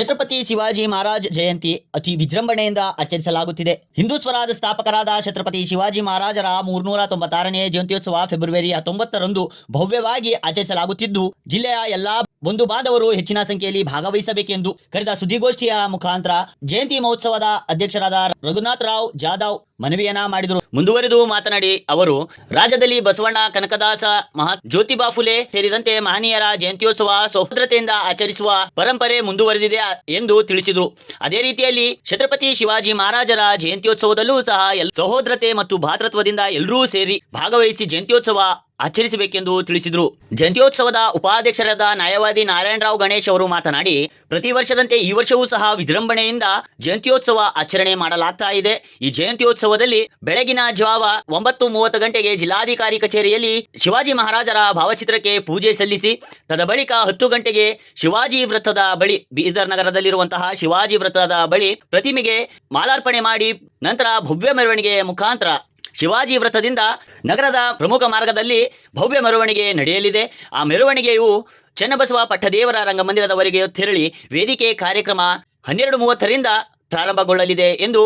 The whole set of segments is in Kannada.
ಛತ್ರಪತಿ ಶಿವಾಜಿ ಮಹಾರಾಜ್ ಜಯಂತಿ ಅತಿ ವಿಜೃಂಭಣೆಯಿಂದ ಆಚರಿಸಲಾಗುತ್ತಿದೆ. ಹಿಂದೂ ಸ್ವರಾಜ್ ಸ್ಥಾಪಕರಾದ ಛತ್ರಪತಿ ಶಿವಾಜಿ ಮಹಾರಾಜರ ಮೂರ್ನೂರ ತೊಂಬತ್ತಾರನೇ ಜಯಂತ್ಯೋತ್ಸವ ಫೆಬ್ರವರಿ ಹತ್ತೊಂಬತ್ತರಂದು ಭವ್ಯವಾಗಿ ಆಚರಿಸಲಾಗುತ್ತಿದ್ದು, ಜಿಲ್ಲೆಯ ಎಲ್ಲಾ ಬಂಧು ಬಾಂಧವರು ಹೆಚ್ಚಿನ ಸಂಖ್ಯೆಯಲ್ಲಿ ಭಾಗವಹಿಸಬೇಕೆಂದು ಕರೆದ ಸುದ್ದಿಗೋಷ್ಠಿಯ ಮುಖಾಂತರ ಜಯಂತಿ ಮಹೋತ್ಸವದ ಅಧ್ಯಕ್ಷರಾದ ರಘುನಾಥ್ ರಾವ್ ಜಾಧವ್ ಮನವಿಯನ್ನ ಮಾಡಿದರು. ಮುಂದುವರೆದು ಮಾತನಾಡಿ ಅವರು, ರಾಜ್ಯದಲ್ಲಿ ಬಸವಣ್ಣ ಕನಕದಾಸ, ಮಹಾ ಜ್ಯೋತಿಬಾ ಫುಲೆ ಸೇರಿದಂತೆ ಮಹನೀಯರ ಜಯಂತ್ಯೋತ್ಸವ ಸೌಭದ್ರತೆಯಿಂದ ಆಚರಿಸುವ ಪರಂಪರೆ ಮುಂದುವರೆದಿದೆ ಎಂದು ತಿಳಿಸಿದರು. ಅದೇ ರೀತಿಯಲ್ಲಿ ಛತ್ರಪತಿ ಶಿವಾಜಿ ಮಹಾರಾಜರ ಜಯಂತ್ಯೋತ್ಸವದಲ್ಲೂ ಸಹ ಸಹೋದ್ರತೆ ಸಹೋದರತೆ ಮತ್ತು ಭಾತೃತ್ವದಿಂದ ಎಲ್ಲರೂ ಸೇರಿ ಭಾಗವಹಿಸಿ ಜಯಂತ್ಯೋತ್ಸವ ಆಚರಿಸಬೇಕೆಂದು ತಿಳಿಸಿದರು. ಜಯಂತ್ಯೋತ್ಸವದ ಉಪಾಧ್ಯಕ್ಷರಾದ ನ್ಯಾಯವಾದಿ ನಾರಾಯಣರಾವ್ ಗಣೇಶ್ ಅವರು ಮಾತನಾಡಿ, ಪ್ರತಿ ವರ್ಷದಂತೆ ಈ ವರ್ಷವೂ ಸಹ ವಿಜೃಂಭಣೆಯಿಂದ ಜಯಂತ್ಯೋತ್ಸವ ಆಚರಣೆ ಮಾಡಲಾಗ್ತಾ ಇದೆ. ಈ ಜಯಂತ್ಯೋತ್ಸವದಲ್ಲಿ ಬೆಳಗಿನ ಜಾವ ಒಂಬತ್ತು ಮೂವತ್ತು ಗಂಟೆಗೆ ಜಿಲ್ಲಾಧಿಕಾರಿ ಕಚೇರಿಯಲ್ಲಿ ಶಿವಾಜಿ ಮಹಾರಾಜರ ಭಾವಚಿತ್ರಕ್ಕೆ ಪೂಜೆ ಸಲ್ಲಿಸಿ, ತದ ಬಳಿಕ ಹತ್ತು ಗಂಟೆಗೆ ಶಿವಾಜಿ ವೃತ್ತದ ಬಳಿ, ಬೀದರ್ ನಗರದಲ್ಲಿರುವಂತಹ ಶಿವಾಜಿ ವೃತ್ತದ ಬಳಿ ಪ್ರತಿಮೆಗೆ ಮಾಲಾರ್ಪಣೆ ಮಾಡಿ, ನಂತರ ಭವ್ಯ ಮೆರವಣಿಗೆಯ ಮುಖಾಂತರ ಶಿವಾಜಿ ವೃತ್ತದಿಂದ ನಗರದ ಪ್ರಮುಖ ಮಾರ್ಗದಲ್ಲಿ ಭವ್ಯ ಮೆರವಣಿಗೆ ನಡೆಯಲಿದೆ. ಆ ಮೆರವಣಿಗೆಯು ಚನ್ನಬಸವ ಪಟ್ಟದೇವರ ರಂಗಮಂದಿರದವರೆಗೆ ತೆರಳಿ ವೇದಿಕೆ ಕಾರ್ಯಕ್ರಮ ಹನ್ನೆರಡು ಮೂವತ್ತರಿಂದ ಪ್ರಾರಂಭಗೊಳ್ಳಲಿದೆ ಎಂದು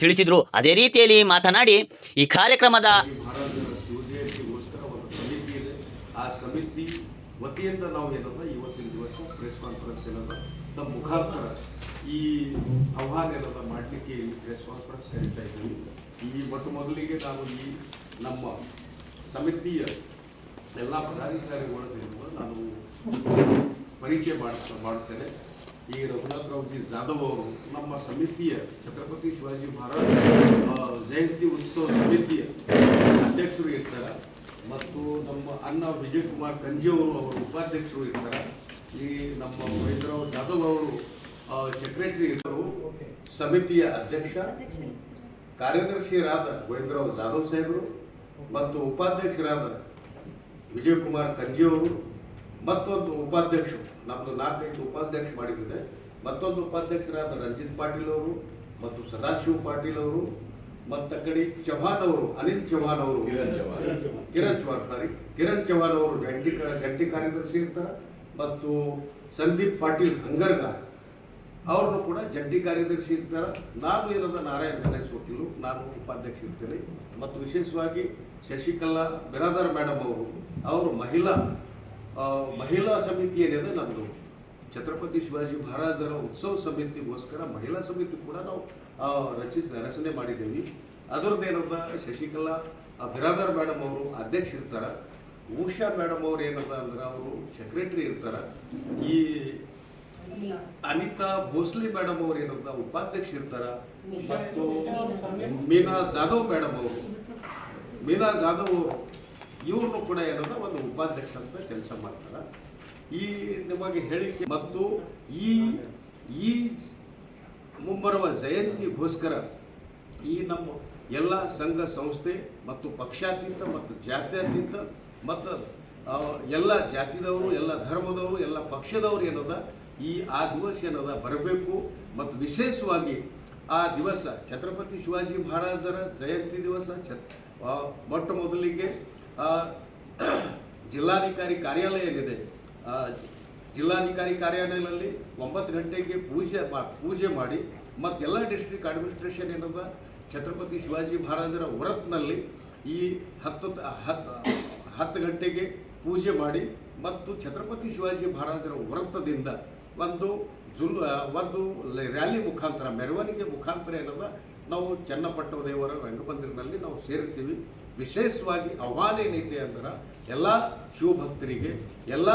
ತಿಳಿಸಿದರು. ಅದೇ ರೀತಿಯಲ್ಲಿ ಮಾತನಾಡಿ, ಈ ಕಾರ್ಯಕ್ರಮದ ಆ ಸಮಿತಿ ವತಿಯಿಂದ ನಾವು ಏನದ ಇವತ್ತಿನ ದಿವಸ ಪ್ರೆಸ್ ಕಾನ್ಫರೆನ್ಸ್ ಏನದ ತಮ್ಮ ಮುಖಾಂತರ ಈ ಆಹ್ವಾನ ಏನದ ಮಾಡಲಿಕ್ಕೆ ಪ್ರೆಸ್ ಕಾನ್ಫರೆನ್ಸ್ ಕರೀತಾ ಇದ್ದೀವಿ ಈ ಮೊಟ್ಟ ಮೊದಲಿಗೆ ನಾನು ಈ ನಮ್ಮ ಸಮಿತಿಯ ಎಲ್ಲ ಪದಾಧಿಕಾರಿಗಳ ನಾನು ಪರಿಚಯ ಮಾಡಿಸ್ತಾ ಮಾಡ್ತೇನೆ. ಈ ರಘುನಾಥ್ ರಾವ್ಜಿ ಜಾಧವ್ ಅವರು ನಮ್ಮ ಸಮಿತಿಯ ಛತ್ರಪತಿ ಶಿವಾಜಿ ಮಹಾರಾಜ್ ಜಯಂತಿ ಉತ್ಸವ ಸಮಿತಿಯ ಅಧ್ಯಕ್ಷರು ಇರ್ತಾರೆ. ಮತ್ತು ನಮ್ಮ ಅಣ್ಣ ವಿಜಯ್ ಕುಮಾರ್ ಕಂಜಿ ಅವರು ಅವರ ಉಪಾಧ್ಯಕ್ಷರು ಇರ್ತಾರೆ. ಈ ನಮ್ಮ ಮಹೇಂದ್ರರಾವ್ ಜಾಧವ್ ಅವರು ಸೆಕ್ರೆಟರಿ ಇದ್ದರು. ಸಮಿತಿಯ ಅಧ್ಯಕ್ಷ. ಕಾರ್ಯದರ್ಶಿಯರಾದ ಗೋವಿಂದರಾವ್ ಜಾಧವ್ ಸಾಹೇಬರು ಮತ್ತು ಉಪಾಧ್ಯಕ್ಷರಾದ ವಿಜಯ್ ಕುಮಾರ್ ಕಂಜಿಯವರು ಮತ್ತೊಂದು ಉಪಾಧ್ಯಕ್ಷರು ನಮ್ಮದು ನಾಲ್ಕೈದು ಉಪಾಧ್ಯಕ್ಷ ಮಾಡಿದ್ದಾರೆ ಮತ್ತೊಂದು ಉಪಾಧ್ಯಕ್ಷರಾದ ರಂಜಿತ್ ಪಾಟೀಲ್ ಅವರು ಮತ್ತು ಸದಾಶಿವ ಪಾಟೀಲ್ ಅವರು ಮತ್ತು ಕಡೆ ಚೌಹಾನ್ ಅವರು ಅನಿಲ್ ಚೌಹಾನ್ ಅವರು. ಕಿರಣ್ ಚೌಹಾನ್. ಸಾರಿ ಕಿರಣ್ ಚೌಹಾನ್ ಅವರು ಜಂಟಿ ಕ- ಜಂಟಿ ಕಾರ್ಯದರ್ಶಿ ಇರ್ತಾರೆ. ಮತ್ತು ಸಂದೀಪ್ ಪಾಟೀಲ್ ಹಂಗರ್ಗಾರ್ ಅವ್ರನ್ನು ಕೂಡ ಜಂಟಿ ಕಾರ್ಯದರ್ಶಿ ಇರ್ತಾರೆ. ನಾನು ಏನದ ನಾರಾಯಣ ಗಣೇಶ್ ನಾನು ಉಪಾಧ್ಯಕ್ಷ ಇರ್ತೇನೆ. ಮತ್ತು ವಿಶೇಷವಾಗಿ ಶಶಿಕಲಾ ಬಿರಾದರ್ ಮೇಡಮ್ ಅವರು ಅವರು ಮಹಿಳಾ ಮಹಿಳಾ ಸಮಿತಿ ಏನಿದೆ ನಮ್ಮದು ಛತ್ರಪತಿ ಶಿವಾಜಿ ಮಹಾರಾಜರ ಉತ್ಸವ ಸಮಿತಿಗೋಸ್ಕರ ಮಹಿಳಾ ಸಮಿತಿ ಕೂಡ ನಾವು ರಚಿಸ ರಚನೆ ಮಾಡಿದ್ದೀವಿ. ಅದರದ್ದೇನದ ಶಶಿಕಲಾ ಬಿರಾದರ್ ಮೇಡಮ್ ಅವರು ಅಧ್ಯಕ್ಷ ಇರ್ತಾರೆ. ಉಷಾ ಮೇಡಮ್ ಅವ್ರು ಏನದ ಅಂದ್ರೆ, ಅವರು ಸೆಕ್ರೆಟರಿ ಇರ್ತಾರೆ. ಈ ಅನಿತಾ ಭೋಸ್ಲಿ ಮೇಡಮ್ ಅವರು ಏನಂತ ಉಪಾಧ್ಯಕ್ಷ ಇರ್ತಾರ? ಮತ್ತು ಮೀನಾ ಜಾಧವ್ ಮೇಡಮ್ ಅವರು. ಮೀನಾ ಜಾಧವ್ ಇವ್ರನ್ನು ಕೂಡ ಏನದ ಒಂದು ಉಪಾಧ್ಯಕ್ಷ ಅಂತ ಕೆಲಸ ಮಾಡ್ತಾರ? ಈ ನಿಮಗೆ ಹೇಳಿಕೆ ಮತ್ತು ಈ ಈ ಮುಂಬರುವ ಜಯಂತಿಗೋಸ್ಕರ ಈ ನಮ್ಮ ಎಲ್ಲ ಸಂಘ ಸಂಸ್ಥೆ ಮತ್ತು ಪಕ್ಷಾತೀತ ಮತ್ತು ಜಾತ್ಯಾತೀತ ಮತ್ತು ಎಲ್ಲ ಜಾತಿದವರು ಎಲ್ಲ ಧರ್ಮದವರು ಎಲ್ಲ ಪಕ್ಷದವರು ಏನದ? ಈ ಆ ದಿವಸ ಏನದ? ಬರಬೇಕು ಮತ್ತು ವಿಶೇಷವಾಗಿ ಆ ದಿವಸ ಛತ್ರಪತಿ ಶಿವಾಜಿ ಮಹಾರಾಜರ ಜಯಂತಿ ದಿವಸ ಛತ್ ಮೊಟ್ಟ ಮೊದಲಿಗೆ ಜಿಲ್ಲಾಧಿಕಾರಿ ಕಾರ್ಯಾಲಯ ಏನಿದೆ? ಜಿಲ್ಲಾಧಿಕಾರಿ ಕಾರ್ಯಾಲಯದಲ್ಲಿ ಒಂಬತ್ತು ಗಂಟೆಗೆ ಪೂಜೆ ಮಾ- ಪೂಜೆ ಮಾಡಿ ಮತ್ತು ಎಲ್ಲ ಡಿಸ್ಟ್ರಿಕ್ಟ್ ಅಡ್ಮಿನಿಸ್ಟ್ರೇಷನ್ ಏನದ? ಛತ್ರಪತಿ ಶಿವಾಜಿ ಮಹಾರಾಜರ ವ್ರತ್ನಲ್ಲಿ ಈ ಹತ್ತು ಹತ್ತು ಹತ್ತು ಗಂಟೆಗೆ ಪೂಜೆ ಮಾಡಿ ಮತ್ತು ಛತ್ರಪತಿ ಶಿವಾಜಿ ಮಹಾರಾಜರ ವ್ರತದಿಂದ ಒಂದು ಜುಲ್ ಒಂದು ರ್ಯಾಲಿ ಮುಖಾಂತರ, ಮೆರವಣಿಗೆ ಮುಖಾಂತರ ಏನದ ನಾವು ಚನ್ನಪಟ್ಟಣ ದೇವರ ರಂಗಮಂದಿರದಲ್ಲಿ ನಾವು ಸೇರ್ತೀವಿ ವಿಶೇಷವಾಗಿ ಆಹ್ವಾನ ಏನೈತೆ ಅಂದ್ರೆ, ಎಲ್ಲ ಶಿವಭಕ್ತರಿಗೆ, ಎಲ್ಲ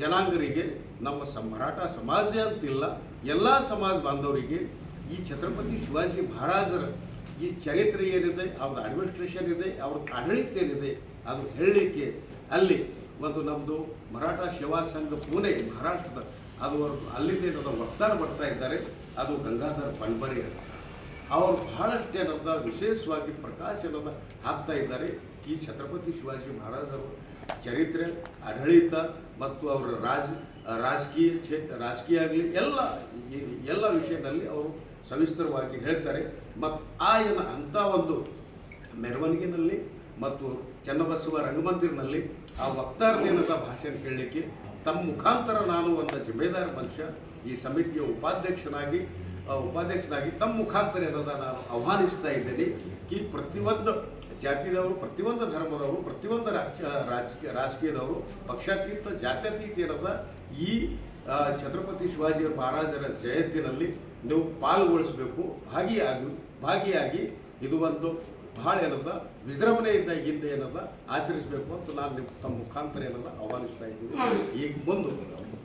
ಜನಾಂಗರಿಗೆ, ನಮ್ಮ ಸ ಮರಾಠ ಸಮಾಜ ಅಂತಿಲ್ಲ, ಎಲ್ಲ ಸಮಾಜ ಬಾಂಧವರಿಗೆ ಈ ಛತ್ರಪತಿ ಶಿವಾಜಿ ಮಹಾರಾಜರ ಈ ಚರಿತ್ರೆ ಏನಿದೆ ಅವ್ರ ಅಡ್ಮಿನಿಸ್ಟ್ರೇಷನ್ ಇದೆ ಅವ್ರ ಆಡಳಿತ ಏನಿದೆ, ಅದು ಹೇಳಲಿಕ್ಕೆ ಅಲ್ಲಿ ಒಂದು ನಮ್ಮದು ಮರಾಠ ಸೇವಾ ಸಂಘ ಪುಣೆ, ಮಹಾರಾಷ್ಟ್ರದ ಅದು ಅಲ್ಲಿಂದ ಏನದ ವಕ್ತಾರ ಬರ್ತಾ ಇದ್ದಾರೆ, ಅದು ಗಂಗಾಧರ್ ಪಣ್ಬರಿ ಅಂತ. ಅವರು ಬಹಳಷ್ಟು ಏನದ ವಿಶೇಷವಾಗಿ ಪ್ರಕಾಶನದ ಹಾಕ್ತಾ ಇದ್ದಾರೆ. ಈ ಛತ್ರಪತಿ ಶಿವಾಜಿ ಮಹಾರಾಜರು ಚರಿತ್ರೆ, ಆಡಳಿತ ಮತ್ತು ಅವರ ರಾಜ, ರಾಜಕೀಯ ಕ್ಷೇತ್ರ ರಾಜಕೀಯ ಆಗಲಿ, ಎಲ್ಲ ಎಲ್ಲ ವಿಷಯದಲ್ಲಿ ಅವರು ಸವಿಸ್ತರವಾಗಿ ಹೇಳ್ತಾರೆ. ಮತ್ತು ಆ ಏನ ಅಂಥ ಒಂದು ಮೆರವಣಿಗೆಯಲ್ಲಿ ಮತ್ತು ಚನ್ನಬಸವ ರಂಗಮಂದಿರನಲ್ಲಿ ಆ ವಕ್ತಾರದೇನದ ಭಾಷಣ ಕೇಳಲಿಕ್ಕೆ ತಮ್ಮ ಮುಖಾಂತರ ನಾನು ಒಂದು ಜಿಮ್ಮೇದಾರ ಮನುಷ್ಯ, ಈ ಸಮಿತಿಯ ಉಪಾಧ್ಯಕ್ಷನಾಗಿ ಉಪಾಧ್ಯಕ್ಷನಾಗಿ ತಮ್ಮ ಮುಖಾಂತರ ಏನದ ನಾನು ಆಹ್ವಾನಿಸ್ತಾ ಇದ್ದೇನೆ. ಈ ಪ್ರತಿಯೊಂದು ಜಾತಿದವರು, ಪ್ರತಿಯೊಂದು ಧರ್ಮದವರು, ಪ್ರತಿಯೊಂದು ರಾಜ ರಾಜಕೀಯ, ರಾಜಕೀಯದವರು, ಪಕ್ಷಾತೀತ, ಜಾತ್ಯತೀತ ಏನದ ಈ ಛತ್ರಪತಿ ಶಿವಾಜಿ ಮಹಾರಾಜರ ಜಯಂತಿನಲ್ಲಿ ನೀವು ಪಾಲ್ಗೊಳಿಸಬೇಕು. ಭಾಗಿಯಾಗಿ ಭಾಗಿಯಾಗಿ ಇದು ಒಂದು ಬಹಳ ಏನದ ವಿಜೃಂಭಣೆಯಿಂದ ಹಿಂದೆ ಏನದ ಆಚರಿಸಬೇಕು ಅಂತ ನಾನು ನಿಮ್ಮ ತಮ್ಮ ಮುಖಾಂತರ ಏನದ ಆಹ್ವಾನಿಸ್ತಾ ಇದ್ದೀನಿ. ಈಗ ಮುಂದೆ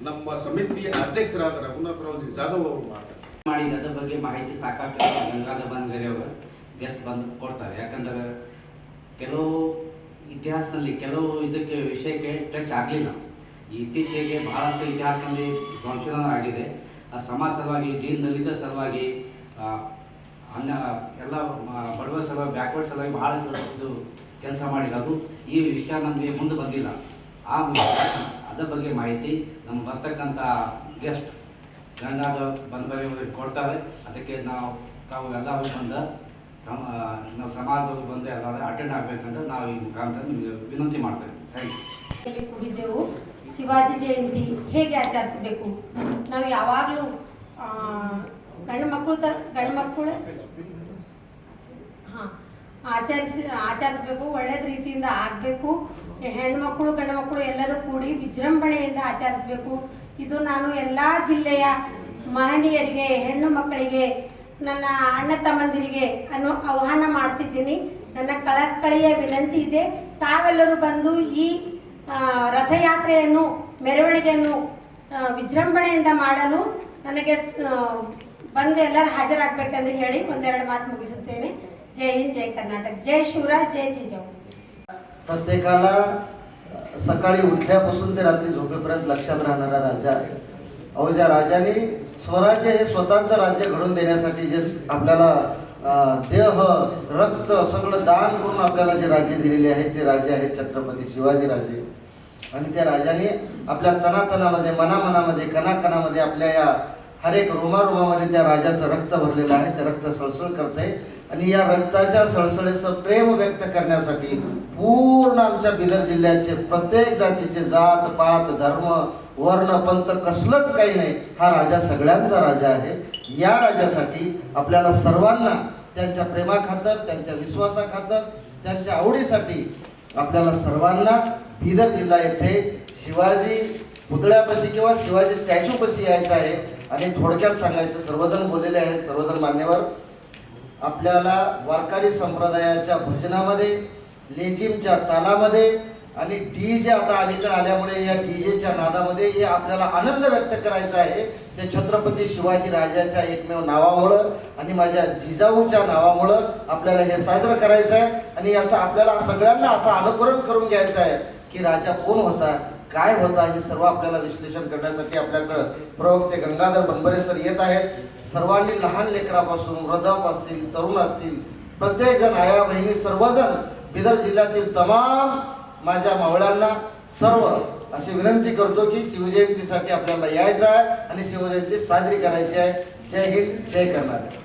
ನಮ್ಮ ಸಮಿತಿಯ ಅಧ್ಯಕ್ಷರಾದ ರಘುನಾಥರಾವ್ ಜಾಧವ್ ಅವರು ಮಾಡ್ತಾರೆ ಮಾಡಿದ ಅದರ ಬಗ್ಗೆ ಮಾಹಿತಿ ಸಾಕಷ್ಟು ಗಂಗಾಧರ್ ಬಂದ್ಗರೆ ಅವರು ಗೆಸ್ಟ್ ಬಂದು ಕೊಡ್ತಾರೆ. ಯಾಕಂದ್ರೆ ಕೆಲವು ಇತಿಹಾಸದಲ್ಲಿ ಕೆಲವು ಇದಕ್ಕೆ ವಿಷಯಕ್ಕೆ ಟಚ್ ಆಗಲಿಲ್ಲ. ಇತ್ತೀಚೆಗೆ ಬಹಳಷ್ಟು ಇತಿಹಾಸದಲ್ಲಿ ಸಂಶೋಧನೆ ಆಗಿದೆ. ಆ ಸಮಾಜ ಸಲುವಾಗಿ ದೀನ್ ದಲಿತ ಸಲುವಾಗಿ ಅನ್ನ ಎಲ್ಲ ಬಡವ ಸಲುವಾಗಿ ಬ್ಯಾಕ್ವರ್ಡ್ ಸಲುವಾಗಿ ಭಾಳ ಸಲ ಇದು ಕೆಲಸ ಮಾಡಿರೋದು ಈ ವಿಷಯ ನಮಗೆ ಮುಂದೆ ಬಂದಿಲ್ಲ. ಆ ಅದ್ರ ಬಗ್ಗೆ ಮಾಹಿತಿ ನಮ್ಗೆ ಬರ್ತಕ್ಕಂಥ ಗೆಸ್ಟ್ ಗಂಗಾದ ಅವ್ರಿಗೆ ಕೊಡ್ತಾರೆ. ಅದಕ್ಕೆ ನಾವು, ತಾವು ಎಲ್ಲರೂ ಬಂದ ಸಮ ನಾವು ಸಮಾಜದವ್ರು ಬಂದು ಎಲ್ಲರೂ ಅಟೆಂಡ್ ಆಗಬೇಕಂತ ನಾವು ಈ ಮುಖಾಂತರ ನಿಮಗೆ ವಿನಂತಿ ಮಾಡ್ತೇವೆ. ಥ್ಯಾಂಕ್ ಯು ಕೂಡಿದ್ದೆವು. ಶಿವಾಜಿ ಜಯಂತಿ ಹೇಗೆ ಆಚರಿಸಬೇಕು? ನಾವು ಯಾವಾಗಲೂ ಗಂಡು ಮಕ್ಕಳು ತ ಗಂಡು ಮಕ್ಕಳು? ಹಾಂ. ಆಚರಿಸಿ, ಆಚರಿಸ್ಬೇಕು ಒಳ್ಳೆಯ ರೀತಿಯಿಂದ ಆಗಬೇಕು. ಹೆಣ್ಮಕ್ಳು ಗಂಡು ಮಕ್ಕಳು ಎಲ್ಲರೂ ಕೂಡಿ ವಿಜೃಂಭಣೆಯಿಂದ ಆಚರಿಸಬೇಕು. ಇದು ನಾನು ಎಲ್ಲಾ ಜಿಲ್ಲೆಯ ಮಹನೀಯರಿಗೆ, ಹೆಣ್ಣು ಮಕ್ಕಳಿಗೆ, ನನ್ನ ಅಣ್ಣ ತಮ್ಮಂದಿರಿಗೆ ಅನ್ನು ಆಹ್ವಾನ ಮಾಡ್ತಿದ್ದೀನಿ. ನನ್ನ ಕಳಕಳಿಯ ವಿನಂತಿ ಇದೆ. ತಾವೆಲ್ಲರೂ ಬಂದು ಈ ರಥಯಾತ್ರೆಯನ್ನು, ಮೆರವಣಿಗೆಯನ್ನು ವಿಜೃಂಭಣೆಯಿಂದ ಮಾಡಲು ನನಗೆ ಬಂದು ಎಲ್ಲರೂ ಹಾಜರಾಗಬೇಕೆಂದು ಹೇಳಿ ಒಂದೆರಡು ಮಾತು ಮುಗಿಸುತ್ತೇನೆ ಜೈ ಹಿಂದ್ ಜೈ ಕರ್ನಾಟಕ ಜೈ ಶಿವರಾಜ್ जय जिजाऊ प्रत्येकाला सकाळी उठल्यापासून ते रात्री झोपेपर्यंत लक्षात राहणारा राजा आहे अहो ज्या राजाने स्वराज्य हे स्वतःचं राज्य घडवून देण्यासाठी जे आपल्याला अं, देह रक्त सगळं दान करून आपल्याला जे राज्य दिलेले आहे ते राजे आहेत छत्रपती शिवाजी राजे आणि त्या राजाने आपल्या तनातनामध्ये मनामनामध्ये कणाकणामध्ये आपल्या या हर एक रोमारोमामध्ये त्या राजाचं रक्त भरलेलं आहे. ते रक्त सळसळ करतंय. आणि या रक्ताच्या सळसळीचं प्रेम व्यक्त करण्यासाठी पूर्ण आमच्या बिदर जिल्ह्याचे प्रत्येक जातीचे जात पात धर्म वर्ण पंत कसलंच काही नाही. हा राजा सगळ्यांचा राजा आहे. या राजासाठी आपल्याला सर्वांना त्यांच्या प्रेमाखातर त्यांच्या विश्वासाखातर त्यांच्या आवडीसाठी आपल्याला सर्वांना बिदर जिल्हा येथे शिवाजी पुतळ्यापाशी किंवा शिवाजी स्टॅच्यूपाशी यायचं आहे. आणि थोडक्यात सांगायचं सर्वजण बोललेले आहेत सर्वजण मान्यवर. आपल्याला वारकरी संप्रदायाच्या भजनामध्ये लेझिमच्या तालामध्ये आणि डी जे आता अलीकडे आल्यामुळे या डीजेच्या नादामध्ये हे आपल्याला आनंद व्यक्त करायचा आहे. ते छत्रपती शिवाजी राजाच्या एकमेव नावामुळं आणि माझ्या जिजाऊच्या नावामुळं आपल्याला हे साजरं करायचं आहे. आणि याचं आपल्याला सगळ्यांना असं अनुकरण करून घ्यायचं आहे की राजा कोण होता काय होता हे सर्व आपल्याला विश्लेषण करण्यासाठी आपल्याकडं प्रवक्ते गंगाधर बनबरे सर येत आहेत. सर्वांनी लहान लेकरापासून वृद्धाप असतील तरुण असतील प्रत्येक जण आया बहिणी सर्वजण बिदर जिल्ह्यातील तमाम माझ्या मावळ्यांना सर्व अशी विनंती करतो की शिवजयंतीसाठी आपल्याला यायचं आहे आणि शिवजयंती साजरी करायची आहे. जय हिंद जय कर्नाटक.